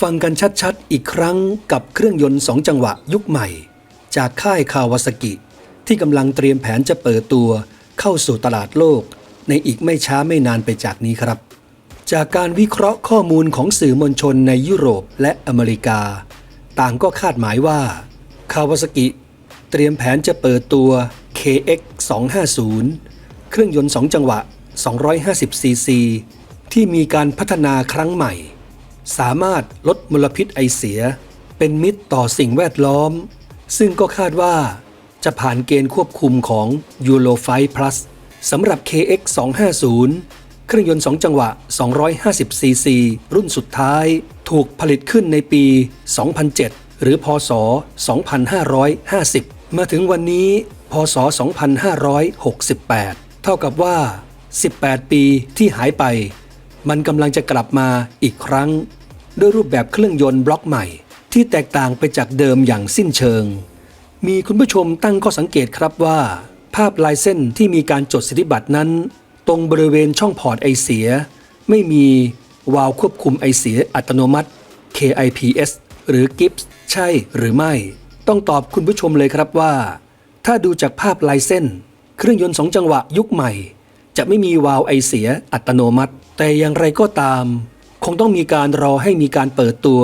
ฟังกันชัดๆ อีกครั้งกับเครื่องยนต์สองจังหวะยุคใหม่ จากค่ายคาวาสกิ ที่กำลังเตรียมแผนจะเปิดตัวเข้าสู่ตลาดโลก ในอีกไม่ช้าไม่นานไปจากนี้ครับ จากการวิเคราะห์ข้อมูลของสื่อมวลชนในยุโรปและอเมริกา ต่างก็คาดหมายว่าคาวาสกิ เตรียมแผนจะเปิดตัว KX 250เครื่องยนต์ 2 จังหวะ 250ซีซีที่มีการพัฒนาครั้งใหม่ สามารถลดมลพิษไอเสีย เป็นมิตรต่อสิ่งแวดล้อม ซึ่งก็คาดว่าจะผ่านเกณฑ์ควบคุมของ Euro 5 Plus สำหรับ KX 250เครื่องยนต์ 2 จังหวะ 250ซีซีรุ่นสุดท้าย ถูกผลิตขึ้นในปี 2007 หรือพศ 2550 มาถึงวันนี้ พศ 2568 เท่ากับว่า 18 ปีที่หายไป มันกำลังจะกลับมาอีกครั้ง ด้วยรูปแบบเครื่องยนต์บล็อกใหม่ ที่แตกต่างไปจากเดิมอย่างสิ้นเชิง มีคุณผู้ชมตั้งข้อสังเกตครับว่า ภาพลายเส้นที่มีการจดสิทธิบัตรนั้น ตรงบริเวณช่องพอร์ตไอเสีย ไม่มีวาล์วควบคุมไอเสียอัตโนมัติ KIPS หรือ GIPS ใช่หรือไม่ ต้องตอบคุณผู้ชมเลยครับว่า ถ้าดูจากภาพลายเส้น เครื่องยนต์สองจังหวะยุคใหม่ จะไม่มีวาล์วไอเสียอัตโนมัติ แต่อย่างไรก็ตาม คงต้องมีการรอให้มีการเปิดตัว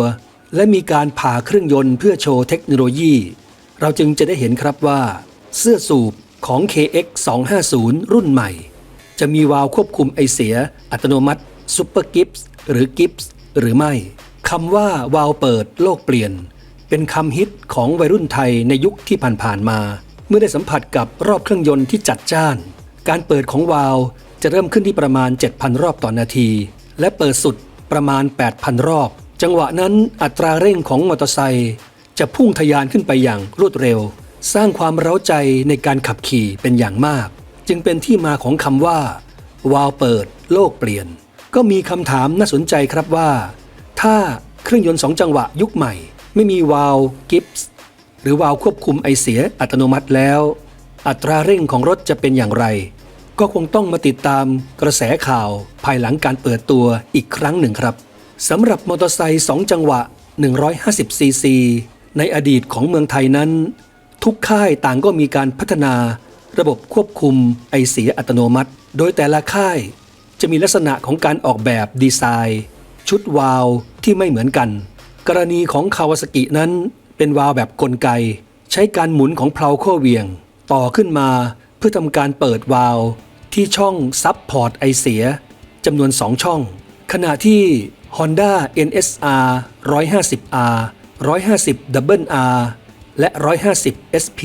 และมีการผ่าเครื่องยนต์เพื่อโชว์เทคโนโลยี เราจึงจะได้เห็นครับว่า เสื้อสูบของ KX 250รุ่นใหม่ จะมีวาล์วควบคุมไอเสียอัตโนมัติ Super Gips หรือ Gips หรือไม่คำว่าวาล์วเปิดโลกเปลี่ยน เป็นคำฮิตของวัยรุ่นไทยในยุคที่ผ่านๆมา เมื่อได้สัมผัสกับรอบเครื่องยนต์ที่จัดจ้าน การเปิดของวาล์วจะเริ่มขึ้นที่ประมาณ 7,000 รอบต่อนาที และเปิดสุดประมาณ 8,000 รอบ จังหวะนั้นอัตราเร่งของมอเตอร์ไซค์จะพุ่งทะยานขึ้นไปอย่างรวดเร็ว สร้างความเร้าใจในการขับขี่เป็นอย่างมาก จึงเป็นที่มาของคำว่า วาล์วเปิด โลกเปลี่ยน ก็มีคำถามน่าสนใจครับว่า ถ้าเครื่องยนต์สองจังหวะยุคใหม่ ไม่มีวาล์วกิฟส์หรือวาล์วควบคุมไอเสียอัตโนมัติแล้ว อัตราเร่งของรถจะเป็นอย่างไร ก็คงต้องมาติดตามกระแสข่าวภายหลังการเปิดตัวอีกครั้งหนึ่งครับสำหรับมอเตอร์ไซค์2จังหวะ 150 ซีซี ในอดีตของเมืองไทยนั้น ทุกค่ายต่างก็มีการพัฒนาระบบควบคุมไอเสียอัตโนมัติ โดยแต่ละค่ายจะมีลักษณะของการออกแบบดีไซน์ ชุดวาล์วที่ไม่เหมือนกัน กรณีของคาวาสกินั้นเป็นวาล์วแบบกลไก ใช้การหมุนของเพลาโค้เหวียง ต่อขึ้นมาเพื่อทำการเปิดวาล์วที่ช่องซับพอร์ตไอเสียจำนวน 2 ช่อง ขณะที่ Honda NSR 150R 150 Double R และ 150 SP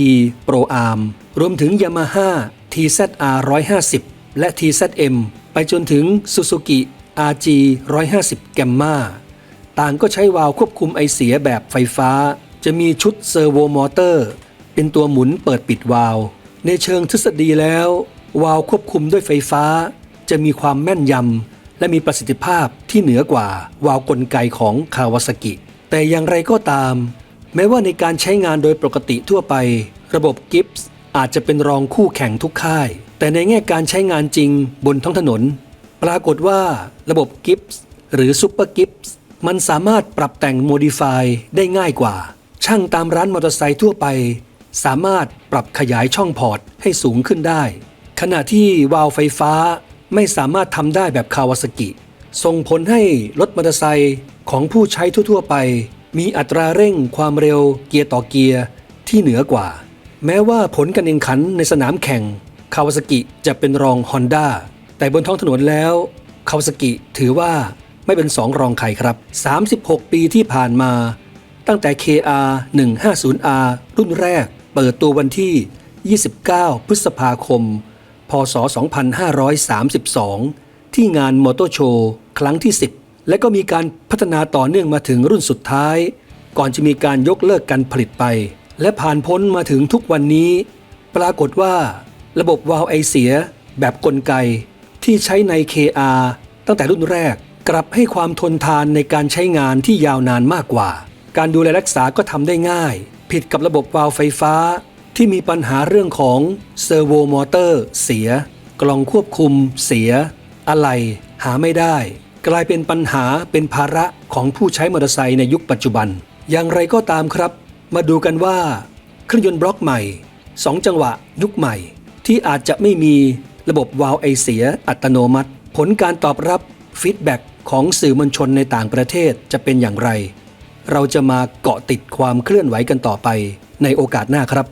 Pro Arm รวมถึง Yamaha TZR 150 และ TZM ไปจนถึง Suzuki RG 150 Gamma ต่างก็ใช้วาล์วควบคุมไอเสียแบบไฟฟ้า จะมีชุดเซอร์โวมอเตอร์ เป็นตัวหมุนเปิดปิดวาล์วในเชิงทฤษฎีแล้ว วาล์วควบคุมด้วยไฟฟ้า จะมีความแม่นยำและมีประสิทธิภาพที่เหนือกว่าวาล์วกลไกของคาวาซากิ แต่อย่างไรก็ตาม แม้ว่าในการใช้งานโดยปกติทั่วไป ระบบกิฟส์อาจจะเป็นรองคู่แข่งทุกค่าย แต่ในแง่การใช้งานจริงบนท้องถนน ปรากฏว่าระบบกิฟส์หรือซูเปอร์กิฟส์ มันสามารถปรับแต่งโมดิฟายได้ง่ายกว่า ช่างตามร้านมอเตอร์ไซค์ทั่วไป สามารถปรับขยายช่องพอร์ตให้สูงขึ้นได้ ขณะที่วาล์วไฟฟ้าไม่สามารถทำได้แบบคาวาซากิ ส่งผลให้รถมอเตอร์ไซค์ของผู้ใช้ทั่วๆไป มีอัตราเร่งความเร็วเกียร์ต่อเกียร์ที่เหนือกว่า แม้ว่าผลการแข่งขันในสนามแข่งคาวาซากิจะเป็นรอง Honda แต่บนท้องถนนแล้วคาวาซากิถือว่า ไม่เป็นสองรองใครครับ 36 ปีที่ผ่านมา ตั้งแต่ KR 150R รุ่นแรก เปิดตัววันที่ 29 พฤษภาคม พศ 2532 ที่งานมอเตอร์โชว์ครั้งที่ 10 และก็มีการพัฒนาต่อเนื่องมาถึงรุ่นสุดท้าย ก่อนจะมีการยกเลิกการผลิตไป และผ่านพ้นมาถึงทุกวันนี้ ปรากฏว่า ระบบวาล์วไอเสียแบบกลไกที่ใช้ใน KR ตั้งแต่รุ่นแรก กลับให้ความทนทานในการใช้งานที่ยาวนานมากกว่า การดูแลรักษาก็ทำได้ง่าย ผิดกับระบบวาล์วไฟฟ้า ที่มีปัญหาเรื่องของเซอร์โวมอเตอร์เสีย กล่องควบคุม เสีย อะไรหาไม่ได้ กลายเป็นปัญหาเป็นภาระของผู้ใช้มอเตอร์ไซค์ในยุคปัจจุบัน อย่างไรก็ตามครับ มาดูกันว่า เครื่องยนต์บล็อกใหม่ 2 จังหวะยุคใหม่ ที่อาจจะไม่มีระบบวาล์วไอเสียอัตโนมัติ ผลการตอบรับฟีดแบ็ก ของสื่อมวลชนในต่างประเทศจะเป็นอย่างไร เราจะมาเกาะติดความเคลื่อนไหวกันต่อไปในโอกาสหน้าครับ